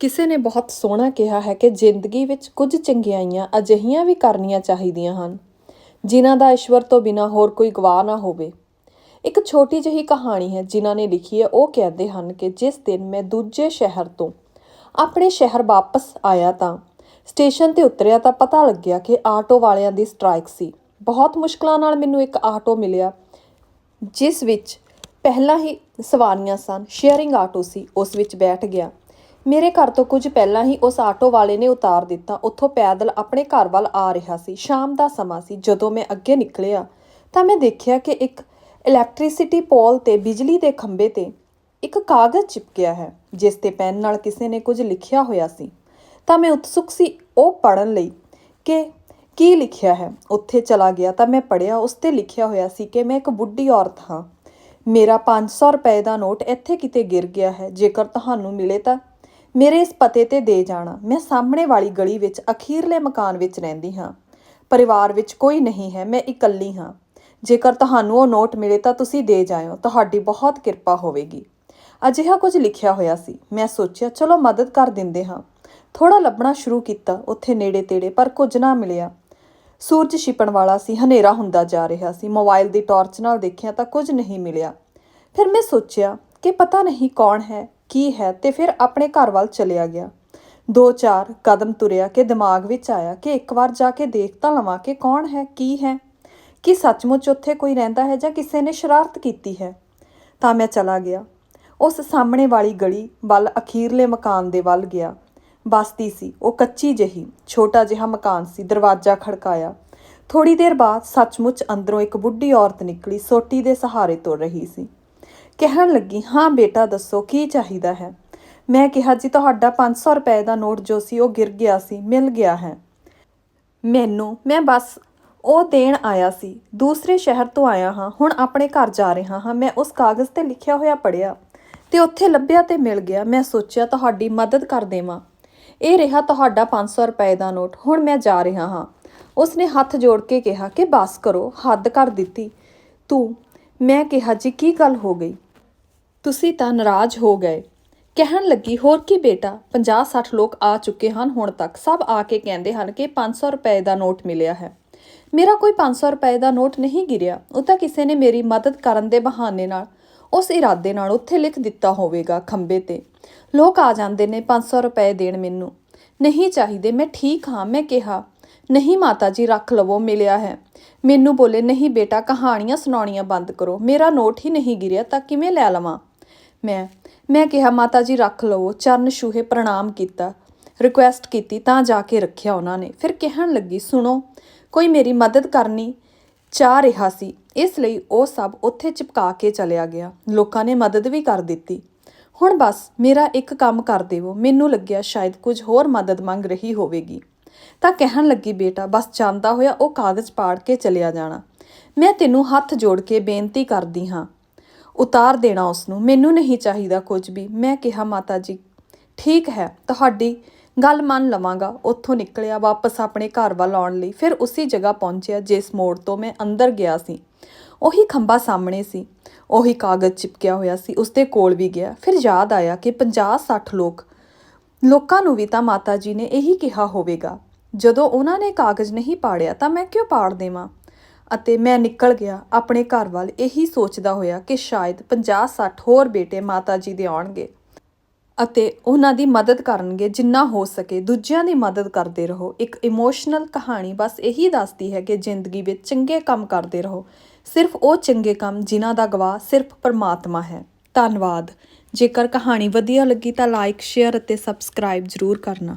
ਕਿਸੇ ਨੇ ਬਹੁਤ ਸੋਹਣਾ ਕਿਹਾ ਹੈ ਕਿ ਜ਼ਿੰਦਗੀ ਵਿੱਚ ਕੁਝ ਚੰਗਿਆਈਆਂ ਅਜਿਹੀਆਂ ਵੀ ਕਰਨੀਆਂ ਚਾਹੀਦੀਆਂ ਹਨ, ਜਿਨ੍ਹਾਂ ਦਾ ਈਸ਼ਵਰ ਤੋਂ ਬਿਨਾ ਹੋਰ ਕੋਈ ਗਵਾਹ ਨਾ ਹੋਵੇ। ਇੱਕ ਛੋਟੀ ਜਿਹੀ ਕਹਾਣੀ ਹੈ, ਜਿਨ੍ਹਾਂ ਨੇ ਲਿਖੀ ਹੈ। ਉਹ ਕਹਿੰਦੇ ਹਨ ਕਿ ਜਿਸ ਦਿਨ ਮੈਂ ਦੂਜੇ ਸ਼ਹਿਰ ਤੋਂ ਆਪਣੇ ਸ਼ਹਿਰ ਵਾਪਸ ਆਇਆ ਤਾਂ ਸਟੇਸ਼ਨ ਤੇ ਉਤਰਿਆ ਤਾਂ ਪਤਾ ਲੱਗਿਆ ਕਿ ਆਟੋ ਵਾਲਿਆਂ ਦੀ ਸਟ੍ਰਾਈਕ ਸੀ। ਬਹੁਤ ਮੁਸ਼ਕਲਾਂ ਨਾਲ ਮੈਨੂੰ ਇੱਕ ਆਟੋ ਮਿਲਿਆ, ਜਿਸ ਵਿੱਚ ਪਹਿਲਾਂ ਹੀ ਸਵਾਰੀਆਂ ਸਨ, ਸ਼ੇਅਰਿੰਗ ਆਟੋ ਸੀ, ਉਸ ਵਿੱਚ ਬੈਠ ਗਿਆ। ਮੇਰੇ ਘਰ ਤੋਂ ਕੁਝ ਪਹਿਲਾਂ ਹੀ ਉਸ ਆਟੋ ਵਾਲੇ ਨੇ ਉਤਾਰ ਦਿੱਤਾ। ਉੱਥੋਂ ਪੈਦਲ ਆਪਣੇ ਘਰ ਵੱਲ ਆ ਰਿਹਾ ਸੀ। ਸ਼ਾਮ ਦਾ ਸਮਾਂ ਸੀ। ਜਦੋਂ ਮੈਂ ਅੱਗੇ ਨਿਕਲਿਆ ਤਾਂ ਮੈਂ ਦੇਖਿਆ ਕਿ ਇੱਕ ਇਲੈਕਟ੍ਰਿਸਿਟੀ ਪੋਲ ਤੇ ਬਿਜਲੀ ਦੇ ਖੰਭੇ ਤੇ ਇੱਕ ਕਾਗਜ਼ ਚਿਪਕਿਆ ਹੈ, ਜਿਸ ਤੇ ਪੈਨ ਨਾਲ ਕਿਸੇ ਨੇ ਕੁਝ ਲਿਖਿਆ ਹੋਇਆ ਸੀ। ਤਾਂ ਮੈਂ ਉਤਸੁਕ ਸੀ ਉਹ ਪੜਨ ਲਈ ਕਿ ਕੀ ਲਿਖਿਆ ਹੈ। ਉੱਥੇ ਚਲਾ ਗਿਆ ਤਾਂ ਮੈਂ ਪੜਿਆ ਉਸ ਤੇ ਲਿਖਿਆ ਹੋਇਆ ਸੀ ਕਿ ਮੈਂ ਇੱਕ ਬੁੱਢੀ ਔਰਤ ਹਾਂ। ਮੇਰਾ 500 ਰੁਪਏ ਦਾ ਨੋਟ ਇੱਥੇ ਕਿਤੇ ਗਿਰ ਗਿਆ ਹੈ। ਜੇਕਰ ਤੁਹਾਨੂੰ ਮਿਲੇ ਤਾਂ ਮੇਰੇ ਇਸ ਪਤੇ ਤੇ ਦੇ ਜਾਣਾ। ਮੈਂ ਸਾਹਮਣੇ ਵਾਲੀ ਗਲੀ ਵਿੱਚ ਅਖੀਰਲੇ ਮਕਾਨ ਵਿੱਚ ਰਹਿੰਦੀ ਹਾਂ। ਪਰਿਵਾਰ ਵਿੱਚ ਕੋਈ ਨਹੀਂ ਹੈ, ਮੈਂ ਇਕੱਲੀ ਹਾਂ। ਜੇਕਰ ਤੁਹਾਨੂੰ ਉਹ ਨੋਟ ਮਿਲੇ ਤਾਂ ਤੁਸੀਂ ਦੇ ਜਾਇਓ, ਤੁਹਾਡੀ ਬਹੁਤ ਕਿਰਪਾ ਹੋਵੇਗੀ। ਅਜਿਹਾ ਕੁਝ ਲਿਖਿਆ ਹੋਇਆ ਸੀ। ਮੈਂ ਸੋਚਿਆ, ਚਲੋ ਮਦਦ ਕਰ ਦਿੰਦੇ ਹਾਂ। ਥੋੜਾ ਲੱਭਣਾ ਸ਼ੁਰੂ ਕੀਤਾ, ਉੱਥੇ ਨੇੜੇ ਤੇੜੇ ਪਰ ਕੁਝ ਨਾ ਮਿਲਿਆ। ਸੂਰਜ ਛਿਪਣ ਵਾਲਾ ਸੀ, ਹਨੇਰਾ ਹੁੰਦਾ ਜਾ ਰਿਹਾ ਸੀ। ਮੋਬਾਈਲ ਦੀ ਟਾਰਚ ਨਾਲ ਦੇਖਿਆ ਤਾਂ ਕੁਝ ਨਹੀਂ ਮਿਲਿਆ। ਫਿਰ ਮੈਂ ਸੋਚਿਆ ਕਿ ਪਤਾ ਨਹੀਂ ਕੌਣ ਹੈ। ਕੀ ਹੈ ਤੇ ਫਿਰ ਆਪਣੇ ਘਰ ਵੱਲ ਚਲਿਆ ਗਿਆ। ਦੋ ਚਾਰ ਕਦਮ ਤੁਰਿਆ ਕਿ ਦਿਮਾਗ ਵਿੱਚ ਆਇਆ ਕਿ ਇੱਕ ਵਾਰ ਜਾ ਕੇ ਦੇਖ ਤਾਂ ਲਵਾਂ ਕਿ ਕੌਣ ਹੈ, ਕੀ ਹੈ। ਕਿ ਸੱਚਮੁੱਚ ਉੱਥੇ ਕੋਈ ਰਹਿੰਦਾ ਹੈ ਜਾਂ ਕਿਸੇ ਨੇ ਸ਼ਰਾਰਤ ਕੀਤੀ ਹੈ? ਤਾਂ ਮੈਂ ਚਲਾ ਗਿਆ। ਉਸ ਸਾਹਮਣੇ ਵਾਲੀ ਗਲੀ ਵੱਲ ਅਖੀਰਲੇ ਮਕਾਨ ਦੇ ਵੱਲ ਗਿਆ। ਬਸਤੀ ਸੀ, ਉਹ ਕੱਚੀ ਜਿਹੀ, ਛੋਟਾ ਜਿਹਾ ਮਕਾਨ ਸੀ, ਦਰਵਾਜ਼ਾ ਖੜਕਾਇਆ। ਥੋੜੀ ਦੇਰ ਬਾਅਦ ਸੱਚਮੁੱਚ ਅੰਦਰੋਂ ਇੱਕ ਬੁੱਢੀ ਔਰਤ ਨਿਕਲੀ, ਸੋਟੀ ਦੇ ਸਹਾਰੇ ਤੁਰ ਰਹੀ ਸੀ। ਕਹਿਣ ਲੱਗੀ, ਹਾਂ ਬੇਟਾ, ਦੱਸੋ, ਕੀ ਚਾਹੀਦਾ ਹੈ? ਮੈਂ ਕਿਹਾ, ਜੀ, ਤੁਹਾਡਾ 500 ਰੁਪਏ ਦਾ ਨੋਟ ਜੋ ਸੀ, ਉਹ ਗਿਰ ਗਿਆ ਸੀ, ਮਿਲ ਗਿਆ ਹੈ। ਮੈਨੂੰ, ਮੈਂ ਬਸ ਉਹ ਦੇਣ ਆਇਆ ਸੀ। ਦੂਸਰੇ ਸ਼ਹਿਰ ਤੋਂ ਆਇਆ ਹਾਂ, ਹੁਣ ਆਪਣੇ ਘਰ ਜਾ ਰਿਹਾ ਹਾਂ। ਮੈਂ ਉਸ ਕਾਗਜ਼ ਤੇ ਲਿਖਿਆ ਹੋਇਆ ਪੜਿਆ ਤੇ ਉੱਥੇ ਲੱਭਿਆ ਤੇ ਮਿਲ ਗਿਆ। ਮੈਂ ਸੋਚਿਆ, ਤੁਹਾਡੀ ਮਦਦ ਕਰ ਦੇਵਾਂ। ਇਹ ਰਿਹਾ ਤੁਹਾਡਾ 500 ਰੁਪਏ ਦਾ ਨੋਟ। ਹੁਣ ਮੈਂ ਜਾ ਰਿਹਾ ਹਾਂ। ਉਸਨੇ ਹੱਥ ਜੋੜ ਕੇ ਕਿਹਾ ਕਿ, ਬਸ ਕਰੋ, ਹੱਦ ਕਰ ਦਿੱਤੀ। ਤੂੰ? ਮੈਂ ਕਿਹਾ, ਜੀ, ਕੀ ਗੱਲ ਹੋ ਗਈ? ਤੁਸੀਂ ਤਾਂ ਨਾਰਾਜ਼ ਹੋ ਗਏ। ਕਹਿਣ ਲੱਗੀ, ਹੋਰ ਕੀ ਬੇਟਾ 50-60 ਲੋਕ ਆ ਚੁੱਕੇ ਹਨ ਹੁਣ ਤੱਕ। ਸਭ ਆ ਕੇ ਕਹਿੰਦੇ ਹਨ ਕਿ 500 ਰੁਪਏ ਦਾ ਨੋਟ ਮਿਲਿਆ ਹੈ। ਮੇਰਾ ਕੋਈ 500 ਰੁਪਏ ਦਾ ਨੋਟ ਨਹੀਂ ਗਿਰਿਆ। ਉਹ ਤਾਂ ਕਿਸੇ ਨੇ ਮੇਰੀ ਮਦਦ ਕਰਨ ਦੇ ਬਹਾਨੇ ਨਾਲ, ਉਸ ਇਰਾਦੇ ਨਾਲ ਉੱਥੇ ਲਿਖ ਦਿੱਤਾ ਹੋਵੇਗਾ ਖੰਬੇ ਤੇ। ਲੋਕ ਆ ਜਾਂਦੇ ਨੇ 500 ਰੁਪਏ ਦੇਣ ਮੈਨੂੰ। ਨਹੀਂ ਚਾਹੀਦੇ, ਮੈਂ ਠੀਕ ਹਾਂ, ਮੈਂ ਕਿਹਾ, ਨਹੀਂ ਮਾਤਾ ਜੀ, ਰੱਖ ਲਵੋ, ਮਿਲਿਆ ਹੈ। ਮੈਨੂੰ ਬੋਲੇ, ਨਹੀਂ ਬੇਟਾ, ਕਹਾਣੀਆਂ ਸੁਣਾਉਣੀਆਂ ਬੰਦ ਕਰੋ। ਮੇਰਾ ਨੋਟ ਹੀ ਨਹੀਂ ਗਿਰਿਆ, ਤਾਂ ਕਿਵੇਂ ਲੈ ਲਵਾਂ? ਮੈਂ ਮੈਂ ਕਿਹਾ, ਮਾਤਾ ਜੀ ਰੱਖ ਲਵੋ ਚਰਨ ਛੂਹੇ ਪ੍ਰਣਾਮ ਕੀਤਾ ਰਿਕੁਐਸਟ ਕੀਤੀ, ਤਾਂ ਜਾ ਕੇ ਰੱਖਿਆ ਉਹਨਾਂ ਨੇ। ਫਿਰ ਕਹਿਣ ਲੱਗੀ, ਸੁਣੋ, ਕੋਈ ਮੇਰੀ ਮਦਦ ਕਰਨੀ ਚਾਹ ਰਿਹਾ ਸੀ, ਇਸ ਲਈ ਉਹ ਸਭ ਉੱਥੇ ਚਿਪਕਾ ਕੇ ਚਲਿਆ ਗਿਆ। ਲੋਕਾਂ ਨੇ ਮਦਦ ਵੀ ਕਰ ਦਿੱਤੀ। ਹੁਣ ਬਸ, ਮੇਰਾ ਇੱਕ ਕੰਮ ਕਰ ਦੇਵੋ। ਮੈਨੂੰ ਲੱਗਿਆ ਸ਼ਾਇਦ ਕੁਝ ਹੋਰ ਮਦਦ ਮੰਗ ਰਹੀ ਹੋਵੇਗੀ ਤਾਂ ਕਹਿਣ ਲੱਗੀ, ਬੇਟਾ, ਬਸ ਜਾਂਦਾ ਹੋਇਆ ਉਹ ਕਾਗਜ਼ ਪਾੜ ਕੇ ਚਲਿਆ ਜਾਣਾ। ਮੈਂ ਤੈਨੂੰ ਹੱਥ ਜੋੜ ਕੇ ਬੇਨਤੀ ਕਰਦੀ ਹਾਂ। ਉਤਾਰ ਦੇਣਾ ਉਸ ਨੂੰ ਮੈਨੂੰ ਨਹੀਂ ਚਾਹੀਦਾ ਕੁਝ ਵੀ। ਮੈਂ ਕਿਹਾ, ਮਾਤਾ ਜੀ, ਠੀਕ ਹੈ, ਤੁਹਾਡੀ ਗੱਲ ਮੰਨ ਲਵਾਂਗਾ। ਉੱਥੋਂ ਨਿਕਲਿਆ, ਵਾਪਸ ਆਪਣੇ ਘਰ ਵੱਲ ਆਉਣ ਲਈ। ਫਿਰ ਉਸੇ ਜਗ੍ਹਾ ਪਹੁੰਚਿਆ, ਜਿਸ ਮੋੜ ਤੋਂ ਮੈਂ ਅੰਦਰ ਗਿਆ ਸੀ। ਉਹੀ ਖੰਭਾ ਸਾਹਮਣੇ ਸੀ। ਉਹੀ ਕਾਗਜ਼ ਚਿਪਕਿਆ ਹੋਇਆ ਸੀ। ਉਸਦੇ ਕੋਲ ਵੀ ਗਿਆ। ਫਿਰ ਯਾਦ ਆਇਆ ਕਿ 50-60 ਲੋਕ, ਲੋਕਾਂ ਨੂੰ ਵੀ ਤਾਂ ਮਾਤਾ ਜੀ ਨੇ ਇਹੀ ਕਿਹਾ ਹੋਵੇਗਾ। ਜਦੋਂ ਉਹਨਾਂ ਨੇ ਕਾਗਜ਼ ਨਹੀਂ ਪਾੜਿਆ, ਤਾਂ ਮੈਂ ਕਿਉਂ ਪਾੜ ਦੇਵਾਂ? ਅਤੇ ਮੈਂ ਨਿਕਲ ਗਿਆ ਆਪਣੇ ਘਰ ਵੱਲ। ਇਹੀ ਸੋਚਦਾ ਹੋਇਆ ਕਿ ਸ਼ਾਇਦ 50-60 ਹੋਰ ਬੇਟੇ ਮਾਤਾ ਜੀ ਦੇ ਆਉਣਗੇ ਅਤੇ ਉਹਨਾਂ ਦੀ ਮਦਦ ਕਰਨਗੇ, ਜਿੰਨਾ ਹੋ ਸਕੇ। ਦੂਜਿਆਂ ਦੀ ਮਦਦ ਕਰਦੇ ਰਹੋ। ਇੱਕ ਇਮੋਸ਼ਨਲ ਕਹਾਣੀ ਬਸ ਇਹੀ ਦੱਸਦੀ ਹੈ ਕਿ ਜ਼ਿੰਦਗੀ ਵਿੱਚ ਚੰਗੇ ਕੰਮ ਕਰਦੇ ਰਹੋ। ਸਿਰਫ ਉਹ ਚੰਗੇ ਕੰਮ ਜਿਨ੍ਹਾਂ ਦਾ ਗਵਾਹ ਸਿਰਫ ਪਰਮਾਤਮਾ ਹੈ। ਧੰਨਵਾਦ। ਜੇਕਰ ਕਹਾਣੀ ਵਧੀਆ ਲੱਗੀ ਤਾਂ ਲਾਈਕ ਸ਼ੇਅਰ ਅਤੇ ਸਬਸਕ੍ਰਾਈਬ ਜ਼ਰੂਰ ਕਰਨਾ।